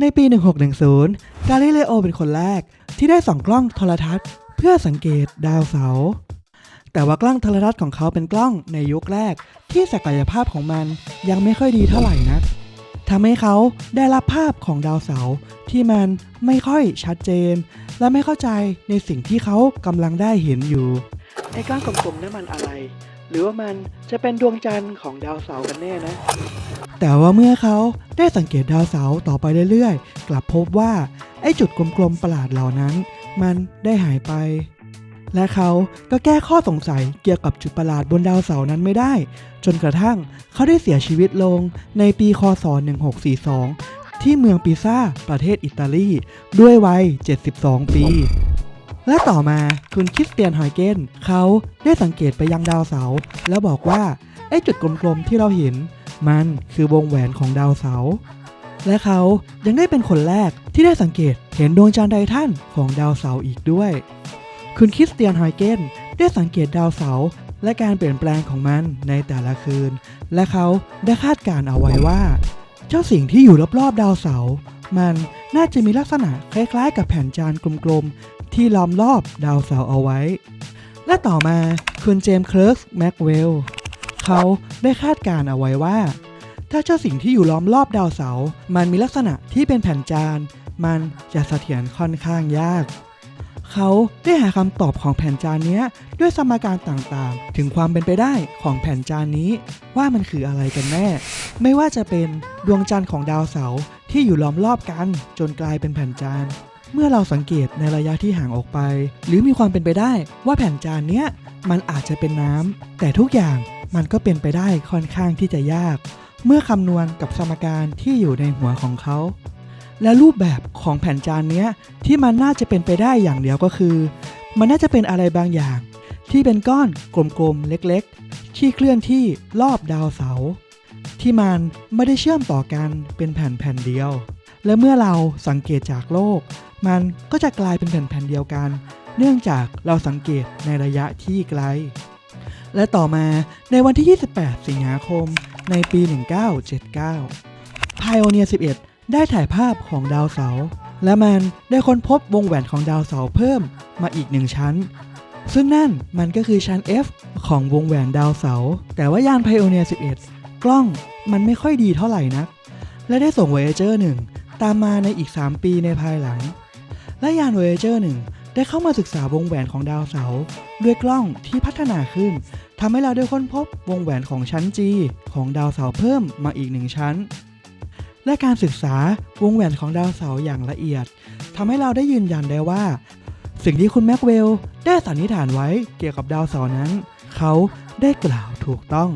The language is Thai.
ในปี 1610 กาลิเลโอเป็นคนแรกที่ได้ส่องกล้องโทรทัศน์ เพื่อสังเกตดาวเสาร์แต่ว่ากล้องโทรทัศน์ของเขาเป็นกล้องในยุคแรกที่ศักยภาพของมันยังไม่ค่อยดีเท่าไหร่นักทำให้เขาได้รับภาพของดาวเสาร์ที่มันไม่ค่อยชัดเจน และไม่เข้าใจในสิ่งที่เขากำลังได้เห็นอยู่ไอ้กล้อนกลมๆนั่นมันอะไร หรือว่ามันจะเป็นดวงจันทร์ของดาวเสาร์กันแน่นะ แต่ว่าเมื่อเขาได้สังเกตดาวเสาร์ต่อไปเรื่อยๆ กลับพบว่าไอ้จุดกลมๆประหลาดเหล่านั้น มันได้หายไป และเขาก็แก้ข้อสงสัยเกี่ยวกับจุดประหลาดบนดาวเสาร์นั้นไม่ได้ จนกระทั่งเขาได้เสียชีวิตลงในปีคศ 1642 ที่เมืองปิซ่าประเทศอิตาลี ด้วยวัย 72 ปี และต่อมาคุณคริสเตียนฮอยเกนเขาได้สังเกตไปยังดาวเสาร์แล้วบอกว่าไอ้จุดกลมๆที่เราเห็น มันคือวงแหวนของดาวเสาร์และเขายังได้เป็นคนแรกที่ได้สังเกตเห็นดวงจันทร์ไททันของดาวเสาร์อีกด้วย คุณคริสเตียนฮอยเกนได้สังเกตดาวเสาร์และการเปลี่ยนแปลงของมันในแต่ละคืน และเขาได้คาดการณ์เอาไว้ว่า เจ้าสิ่งที่อยู่รอบๆดาวเสาร์มันน่าจะมีลักษณะคล้ายๆ กับแผ่นจานกลมๆ ที่ล้อมรอบดาวเสาร์เอาไว้ และต่อมาคุณเจมส์เคลิร์กแม็กเวลล์เขาได้คาดการณ์เอาไว้ว่า ถ้าเจ้าสิ่งที่อยู่ล้อมรอบดาวเสาร์มันมีลักษณะที่เป็นแผ่นจาน มันจะเสถียรค่อนข้างยาก เขาได้หาคำตอบของแผ่นจานนี้ด้วยสมการต่างๆ ถึงความเป็นไปได้ของแผ่นจานนี้ ว่ามันคืออะไรกันแน่ ไม่ว่าจะเป็นดวงจันทร์ของดาวเสาร์ที่อยู่ล้อมรอบกันจนกลายเป็นแผ่นจาน เมื่อเราสังเกตในระยะที่ห่างออกไป หรือมีความเป็นไปได้ว่าแผ่นจานเนี้ยมันอาจจะเป็นน้ำ แต่ทุกอย่างมันก็เป็นไปได้ค่อนข้างที่จะยาก เมื่อคำนวณกับสมการที่อยู่ในหัวของเขา และรูปแบบของแผ่นจานเนี้ยที่มันน่าจะเป็นไปได้อย่างเดียวก็คือ มันน่าจะเป็นอะไรบางอย่าง ที่เป็นก้อนกลมๆเล็กๆ ที่เคลื่อนที่รอบดาวเสาร์ที่มันไม่ได้เชื่อมต่อกันเป็นแผ่นแผ่นๆเดียว และเมื่อเราสังเกตจากโลก มันก็จะกลายเป็นแผ่นแผ่นๆเดียวกัน เนื่องจากเราสังเกตในระยะที่ไกล และต่อมาในวันที่ 28 สิงหาคม ในปี 1979 Pioneer 11 ได้ถ่ายภาพของดาวเสาร์และมันได้ค้นพบวงแหวนของดาวเสาร์เพิ่มมาอีกหนึ่งชั้น ซึ่งนั่นมันก็คือชั้น F ของวงแหวนดาวเสาร์แต่ว่ายาน Pioneer 11 กล้องมันไม่ค่อยดีเท่าไหร่นักและได้ส่ง Voyager 1 ตามมาในอีก 3 ปีในภายหลัง และยาน Voyager 1 ได้เข้ามาศึกษาวงแหวนของดาวเสาร์ด้วยกล้องที่พัฒนาขึ้นทำให้เราได้ค้นพบวงแหวนของชั้น G ของดาวเสาร์เพิ่มมาอีกหนึ่งชั้น และการศึกษาวงแหวนของดาวเสาร์อย่างละเอียดทำให้เราได้ยืนยันได้ว่า สิ่งที่คุณแม็กเวลได้สันนิษฐานไว้เกี่ยวกับดาวเสาร์นั้น เขาได้กล่าวถูกต้อง